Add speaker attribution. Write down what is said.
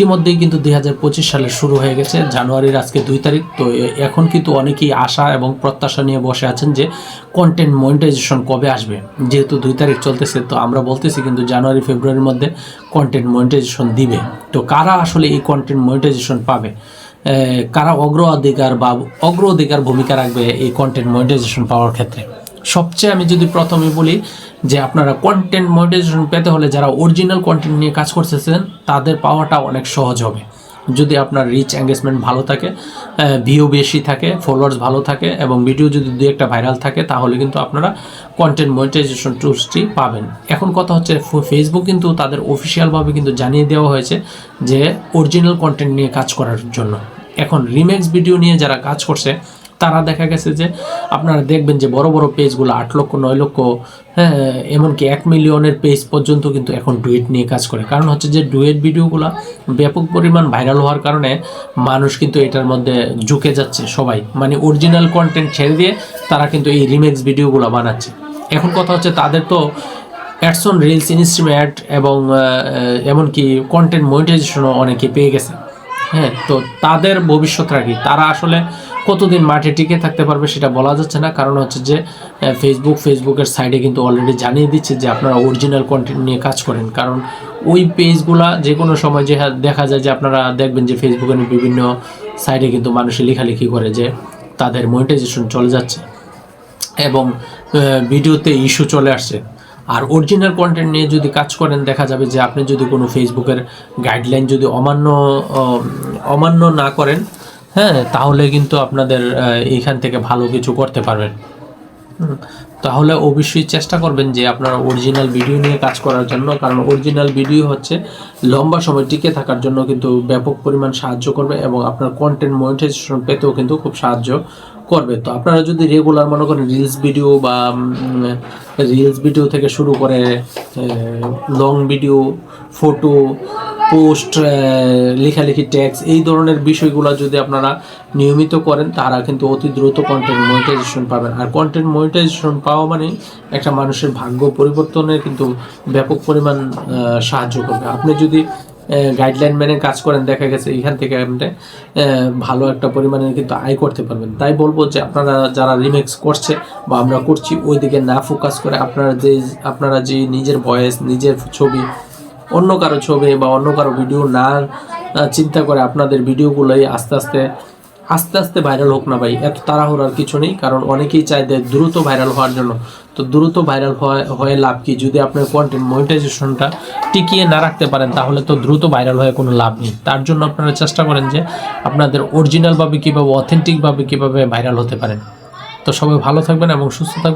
Speaker 1: ইতিমধ্যেই কিন্তু দুই পঁচিশ সালের শুরু হয়ে গেছে। জানুয়ারির আজকে দুই তারিখ। তো এখন কিন্তু অনেকেই আশা এবং প্রত্যাশা নিয়ে বসে আছেন যে কন্টেন্ট মনিটাইজেশন কবে আসবে। যেহেতু দুই তারিখ চলতেছে, তো আমরা বলতেছি কিন্তু জানুয়ারি, ফেব্রুয়ারির মধ্যে কন্টেন্ট মনিটাইজেশন দিবে। তো কারা আসলে এই কন্টেন্ট মনিটাইজেশন পাবে? কারা অগ্রাধিকার বা অগ্রাধিকার ভূমিকা রাখবে এই কন্টেন্ট মনিটাইজেশন পাওয়ার ক্ষেত্রে? সবচেয়ে আমি যদি প্রথমে বলি যে আপনারা কন্টেন্ট মনিটাইজেশন পেতে হলে যারা অরিজিনাল কন্টেন্ট নিয়ে কাজ করতেছেন, তাদের পাওয়াটা অনেক সহজ হবে। যদি আপনার রিচ এঙ্গেজমেন্ট ভালো থাকে ভিউ বেশি থাকে ফলোয়ার্স ভালো থাকে এবং ভিডিও যদি দু একটা ভাইরাল থাকে, তাহলে কিন্তু আপনারা কন্টেন্ট মনিটাইজেশন টুলসটি পাবেন। এখন কথা হচ্ছে ফেসবুক কিন্তু তাদের অফিসিয়ালভাবে কিন্তু জানিয়ে দেওয়া হয়েছে যে অরিজিনাল কন্টেন্ট নিয়ে কাজ করার জন্য। এখন রিমেক্স ভিডিও নিয়ে যারা কাজ করছে তারা দেখা গেছে যে আপনারা দেখবেন যে বড় বড় পেজগুলো আট লক্ষ, নয় লক্ষ হ্যাঁ এমনকি এক মিলিয়নের পেজ পর্যন্ত কিন্তু এখন ডুয়েট নিয়ে কাজ করে। কারণ হচ্ছে যে ডুয়েট ভিডিওগুলো ব্যাপক পরিমাণ ভাইরাল হওয়ার কারণে মানুষ কিন্তু এটার মধ্যে ঝুঁকে যাচ্ছে সবাই। মানে অরিজিনাল কন্টেন্ট ছেড়ে দিয়ে তারা কিন্তু এই রিমেক্স ভিডিওগুলো বানাচ্ছে। এখন কথা হচ্ছে তাদের তো অ্যাডসন রিলস ইনস্ট্রিম অ্যাড এবং এমনকি কন্টেন্ট মনিটাইজেশনও অনেকে পেয়ে গেছে। হ্যাঁ তো তাদের ভবিষ্যৎটা কি তারা আসলে কতদিন মাঠে টিকে থাকতে পারবে সেটা বলা যাচ্ছে না। কারণ হচ্ছে যে ফেসবুক ফেসবুকের সাইডে কিন্তু অলরেডি জানিয়ে দিচ্ছে যে আপনারা অরিজিনাল কন্টেন্ট নিয়ে কাজ করেন। কারণ ওই পেজগুলা যে কোনো সময় যে দেখা যায় যে আপনারা দেখবেন যে ফেসবুকের বিভিন্ন সাইডে কিন্তু মানুষে লেখালেখি করে যে তাদের মনিটাইজেশন চলে যাচ্ছে এবং ভিডিওতে ইস্যু চলে আসছে। আর অরিজিনাল কন্টেন্ট নিয়ে যদি কাজ করেন, দেখা যাবে যে আপনি যদি কোনো ফেসবুকের গাইডলাইন যদি অমান্য অমান্য না করেন হ্যাঁ তাহলে কিন্তু আপনাদের এইখান থেকে ভালো কিছু করতে পারবেন। তাহলে অবশ্যই চেষ্টা করবেন যে আপনারা অরিজিনাল ভিডিও নিয়ে কাজ করার জন্য, কারণ অরিজিনাল ভিডিও হচ্ছে লম্বা সময় টিকে থাকার জন্য কিন্তু ব্যাপক পরিমাণ সাহায্য করবে এবং আপনার কন্টেন্ট মনিটাইজেশন পেতেও কিন্তু খুব সাহায্য করবে। তো আপনারা যদি রেগুলার মনে করেন রিলস ভিডিও বা রিলস ভিডিও থেকে শুরু করে লং ভিডিও ফটো পোস্ট লেখালেখি ট্যাক্স এই ধরনের বিষয়গুলো যদি আপনারা নিয়মিত করেন, তারা কিন্তু অতি দ্রুত কন্টেন্ট মনিটাইজেশন পাবেন। আর কন্টেন্ট মনিটাইজেশন পাওয়া মানে একটা মানুষের ভাগ্য পরিবর্তনের কিন্তু ব্যাপক পরিমাণ সাহায্য করবে। আপনি যদি গাইডলাইন মেনে কাজ করেন, দেখা গেছে এখান থেকে আপনি ভালো একটা পরিমাণে কিন্তু আয় করতে পারবেন। তাই বলব যে আপনারা যারা রিমেক্স করছে বা আমরা করছি ওই দিকে না ফোকাস করে আপনারা যে আপনারা যে নিজের ভয়েস নিজের ছবি, অন্য কারও ছবি বা অন্য কারও ভিডিও না চিন্তা করে আপনাদের ভিডিওগুলোই আস্তে আস্তে আস্তে আস্তে ভাইরাল হোক না ভাই, এত তাড়াহুড়ার কিছু নেই, কারণ অনেকেই চায় দেয় দ্রুত ভাইরাল হওয়ার জন্য। তো দ্রুত ভাইরাল হয়ে লাভ কি? যদি আপনার কন্টেন্ট মনিটাইজেশনটা টিকিয়ে না রাখতে পারেন, তাহলে তো দ্রুত ভাইরাল হয়ে কোনো লাভ নেই। তার জন্য আপনারা চেষ্টা করেন যে আপনাদের অরিজিনালভাবে কীভাবে অথেন্টিকভাবে কীভাবে ভাইরাল হতে পারেন। তো সবাই ভালো থাকবেন এবং সুস্থ থাকবেন।